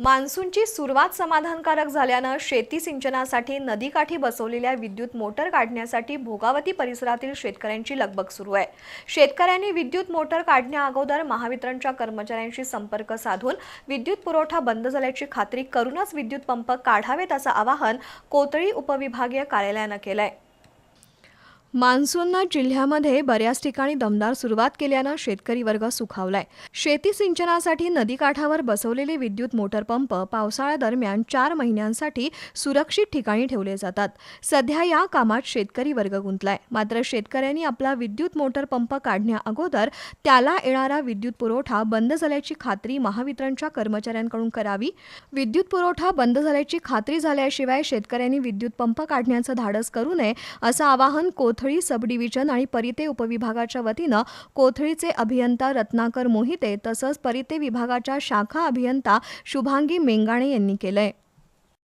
मान्सूनची सुरुवात समाधानकारक झाल्यानं शेती सिंचनासाठी नदीकाठी बसवलेल्या विद्युत मोटर काढण्यासाठी भोगावती परिसरातील शेतकऱ्यांची लगबग सुरू आहे. शेतकऱ्यांनी विद्युत मोटर काढण्या अगोदर महावितरणच्या कर्मचाऱ्यांशी संपर्क साधून विद्युत पुरवठा बंद झाल्याची खात्री करूनच विद्युत पंप काढावेत असं आवाहन कोतळी उपविभागीय कार्यालयानं केलं आहे मान्सूननं जिल्ह्यामध्ये बऱ्याच ठिकाणी दमदार सुरुवात केल्यानं शेतकरी वर्ग सुखावलाय. शेती सिंचनासाठी नदीकाठावर बसवलेले विद्युत मोटर पंप पावसाळ्यादरम्यान चार महिन्यांसाठी सुरक्षित ठिकाणी ठेवले जातात. सध्या या कामात शेतकरी वर्ग गुंतलाय. मात्र शेतकऱ्यांनी आपला विद्युत मोटर पंप काढण्या अगोदर त्याला येणारा विद्युत पुरवठा बंद झाल्याची खात्री महावितरणच्या कर्मचाऱ्यांकडून करावी. विद्युत पुरवठा बंद झाल्याची खात्री झाल्याशिवाय शेतकऱ्यांनी विद्युत पंप काढण्याचं धाडस करू नये असं आवाहन कोथळी सब डिव्हिजन आणि परिते उपविभागाच्या वतीनं कोथळीचे अभियंता रत्नाकर मोहिते तसंच परिते विभागाच्या शाखा अभियंता शुभांगी मेंगाणे यांनी केलंय.